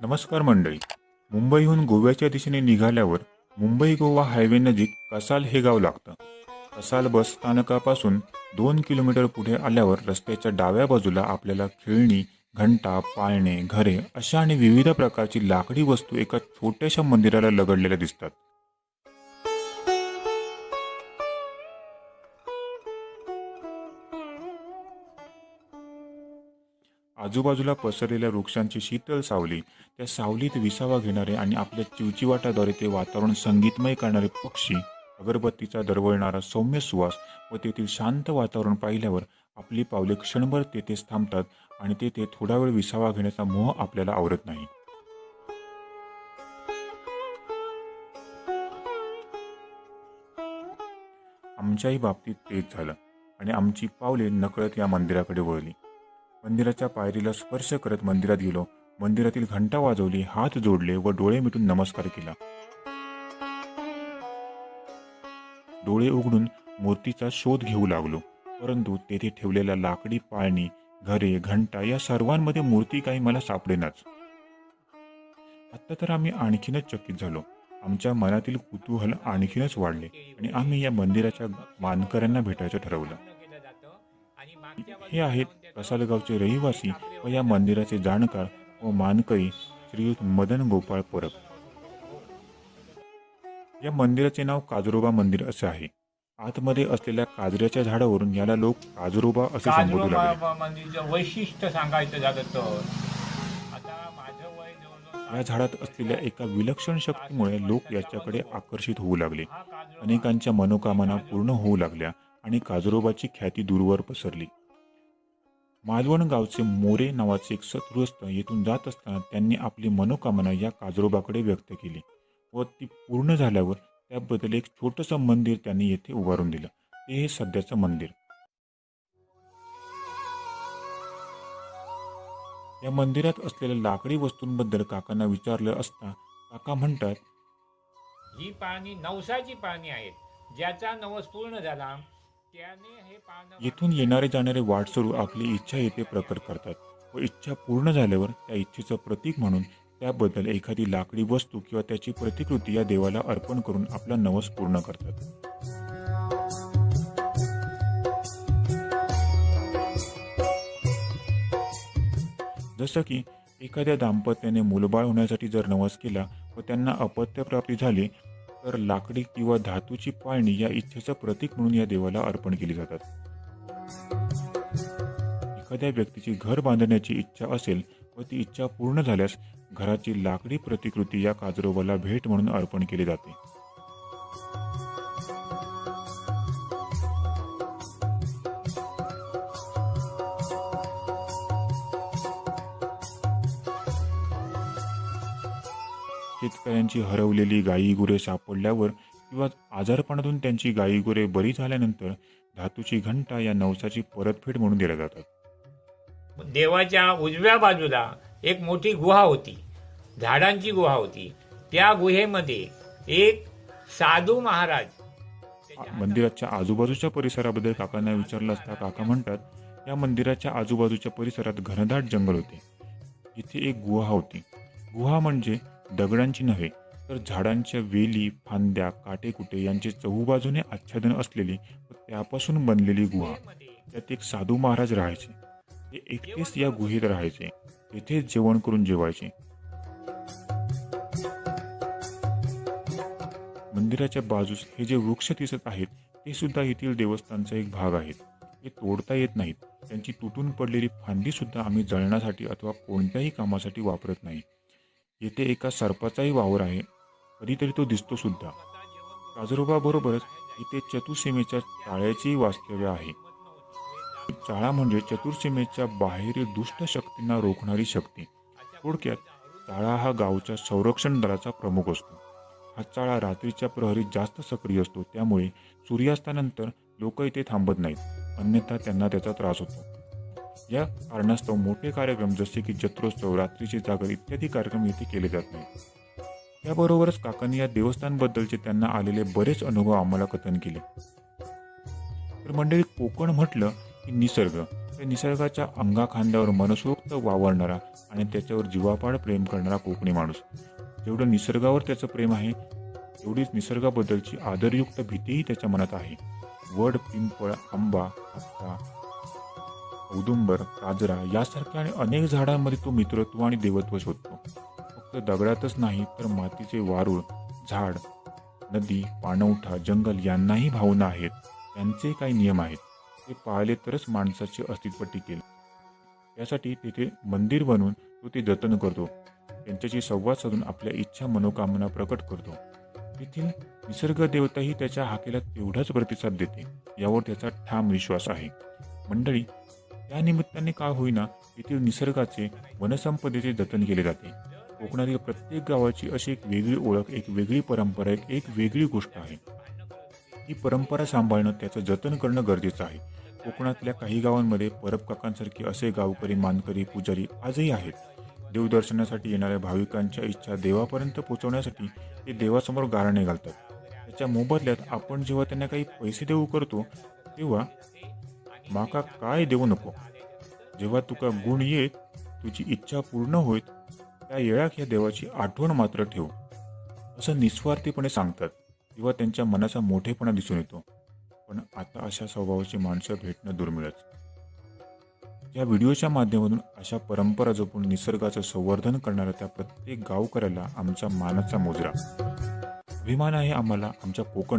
नमस्कार मंडळी. मुंबईहून गोव्याच्या दिशेने निघाल्यावर मुंबई गोवा हायवे नजीक कसाल हे गाव लागतं. कसाल बस स्थानकापासून दोन किलोमीटर पुढे आल्यावर रस्त्याच्या डाव्या बाजूला आपल्याला खेळणी घंटा पाळणे घरे अशा आणि विविध प्रकारची लाकडी वस्तू एका छोट्याशा मंदिराला लगडलेल्या दिसतात. आजूबाजूला पसरलेल्या वृक्षांची शीतल सावली त्या सावलीत विसावा घेणारे आणि आपल्या चिवचिवाटाद्वारे ते वातावरण संगीतमय करणारे पक्षी अगरबत्तीचा दरवळणारा सौम्य सुवास व तेथील शांत वातावरण पाहिल्यावर आपली पावले क्षणभर तेथेच थांबतात आणि तेथे थोडा वेळ विसावा घेण्याचा मोह आपल्याला आवरत नाही. आमच्याही बाबतीत तेच झालं आणि आमची पावले नकळत या मंदिराकडे वळली. मंदिराच्या पायरीला स्पर्श करत मंदिरात गेलो. मंदिरातील घंटा वाजवली हात जोडले व डोळे मिटून नमस्कार केला. डोळे उघडून मूर्तीचा शोध घेऊ लागलो. परंतु तेथे ठेवलेल्या लाकडी पाळणी घरे घंटा या सर्वांमध्ये मूर्ती काही मला सापडेनाच. आत्ता तर आम्ही आणखीनच चकित झालो. आमच्या मनातील कुतूहल आणखीनच वाढले आणि आम्ही या मंदिराच्या मानकऱ्यांना भेटायचं ठरवलं. हे आहेत कसालगावचे रहिवासी व या मंदिराचे जाणकार व मानकरी श्रीयुत मदन गोपाळ परब. या मंदिराचे नाव काजरोबा मंदिर असे आहे. आतमध्ये असलेल्या काजऱ्याच्या झाडावरून याला लोक काजरोबा असे संबोधू लागले. वैशिष्ट्य सांगायचं झालं तर? या झाडात असलेल्या एका विलक्षण शक्तीमुळे लोक याच्याकडे आकर्षित होऊ लागले. अनेकांच्या मनोकामना पूर्ण होऊ लागल्या. आणि काजरोबाची ख्याती दूरवर पसरली. मालवण गावचे मोरे नावाचे एक सत्गृहस्थ येथून जात असताना त्यांनी आपली मनोकामना या काजरोबाकडे व्यक्त केली व ती पूर्ण झाल्यावर त्याबद्दल एक छोटंसं मंदिर त्यांनी येथे उभारून दिलं. ते हे सध्याचं मंदिर. या मंदिरात असलेल्या लाकडी वस्तूंबद्दल काकांना विचारलं असता काका म्हणतात ही पाणी नवसाची पाणी आहेत. ज्याचा नवस पूर्ण झाला येथून येणारे जाणारे वाटसरू आपली इच्छा येथे प्रकट करतात. व इच्छा पूर्ण झाल्यावर त्या इच्छेचं प्रतीक म्हणून त्याबद्दल एखादी लाकडी वस्तू किंवा त्याची प्रतिकृती या देवाला अर्पण करून आपला नवस पूर्ण करतात. जसं की एखाद्या दाम्पत्याने मुलबाळ होण्यासाठी जर नवस केला व त्यांना अपत्यप्राप्ती झाली तर लाकडी किंवा धातूची पाळणी या इच्छेचं प्रतीक म्हणून या देवाला अर्पण केली जातात. एखाद्या व्यक्तीची घर बांधण्याची इच्छा असेल व ती इच्छा पूर्ण झाल्यास घराची लाकडी प्रतिकृती या काजरोबाला भेट म्हणून अर्पण केली जाते. शेतकऱ्यांची हरवलेली गायी गुरे सापडल्यावर किंवा आजारपणातून त्यांची गायी गुरे बरी झाल्यानंतर धातूची घंटा या नवसाची परतफेड म्हणून दिल्या जातात. देवाच्या उजव्या बाजूला एक मोठी गुहा होती. झाडांची गुहा होती. त्या गुहेमध्ये एक साधू महाराज मंदिराच्या आजूबाजूच्या परिसराबद्दल काकांना विचारलं असता काका म्हणतात या मंदिराच्या आजूबाजूच्या परिसरात घनदाट जंगल होते. इथे एक गुहा होती. गुहा म्हणजे दगडांची नव्हे तर झाडांच्या वेली फांद्या काटेकुटे यांचे चहूबाजूने आच्छादन असलेली व त्यापासून बनलेली गुहा. त्यात एक साधू महाराज राहायचे. ते एकटेच या गुहेत राहायचे. तेथेच जेवण करून जेवायचे. मंदिराच्या बाजूस हे जे वृक्ष दिसत आहेत ते सुद्धा येथील देवस्थानचा एक भाग आहेत. ते तोडता येत नाहीत. त्यांची तुटून पडलेली फांदी सुद्धा आम्ही जळण्यासाठी अथवा कोणत्याही कामासाठी वापरत नाही. येथे एका सर्पाचाही वावर आहे. कधीतरी तो दिसतो सुद्धा. काजरोबाबरोबरच इथे चतुर्सीमेच्या चाळ्याचेही वास्तव्य आहे. चाळा म्हणजे चतुर्सीमेच्या बाहेरील दुष्ट शक्तींना रोखणारी शक्ती. थोडक्यात चाळा हा गावच्या संरक्षण दलाचा प्रमुख असतो. हा चाळा रात्रीच्या प्रहरीत जास्त सक्रिय असतो. त्यामुळे सूर्यास्तानंतर लोक इथे थांबत नाहीत. अन्यथा त्यांना त्याचा त्रास होतो. या कारणास्तव मोठे कार्यक्रम जसे की जत्रोत्सव रात्रीची जागर इत्यादी कार्यक्रम येथे केले जात नाहीत. त्याबरोबरच काकांनी या देवस्थानबद्दलचे त्यांना आलेले बरेच अनुभव आम्हाला कथन केले. तर मंडळी कोकण म्हटलं की निसर्ग. त्या निसर्गाच्या अंगाखांद्यावर मनसोक्त वावरणारा आणि त्याच्यावर जीवापाड प्रेम करणारा कोकणी माणूस. जेवढं निसर्गावर त्याचं प्रेम आहे तेवढीच निसर्गाबद्दलची आदरयुक्त भीतीही त्याच्या मनात आहे. वड पिंपळ आंबा हत्ता औदुंबर काजरा यासारख्या आणि अनेक झाडांमध्ये तो मित्रत्व आणि देवत्व शोधतो. फक्त दगडातच नाही तर मातीचे वारूळ झाड नदी पाणवठा जंगल यांनाही भावना आहेत. त्यांचे काही नियम आहेत. ते पाळले तरच माणसाचे अस्तित्व टिकेल त्यासाठी तेथे मंदिर बनवून तो ते जतन करतो. त्यांच्याशी संवाद साधून आपल्या इच्छा मनोकामना प्रकट करतो. तेथील निसर्ग देवताही त्याच्या हाकेला तेवढाच प्रतिसाद देते यावर त्याचा ठाम विश्वास आहे. मंडळी त्या निमित्ताने का होईना येथील निसर्गाचे वनसंपदेचे जतन केले जाते. कोकणातील प्रत्येक गावाची अशी एक वेगळी ओळख एक वेगळी परंपरा एक एक वेगळी गोष्ट आहे. ही परंपरा सांभाळणं त्याचं जतन करणं गरजेचं आहे. कोकणातल्या काही गावांमध्ये परब काकांसारखे असे गावकरी मानकरी पुजारी आजही आहेत. देवदर्शनासाठी येणाऱ्या भाविकांच्या इच्छा देवापर्यंत पोहोचवण्यासाठी ते देवासमोर गाराणे घालतात. त्याच्या मोबदल्यात आपण जेव्हा त्यांना काही पैसे देऊ करतो तेव्हा माका काय देऊ नको? जेव्हा तुका गुण येत तुझी इच्छा पूर्ण होईत त्या येळाक ह्या देवाची आठवण मात्र ठेव. असं निस्वार्थीपणे सांगतात. किंवा त्यांच्या मनाचा मोठेपणा दिसून येतो. पण आता अशा स्वभावाची माणसं भेटणं दुर्मिळच. या व्हिडिओच्या माध्यमातून अशा परंपरा जपून निसर्गाचं संवर्धन करणाऱ्या त्या प्रत्येक गावकऱ्याला आमचा मानाचा मोजरा. अभिमान आहे आम्हाला आमच्या कोकण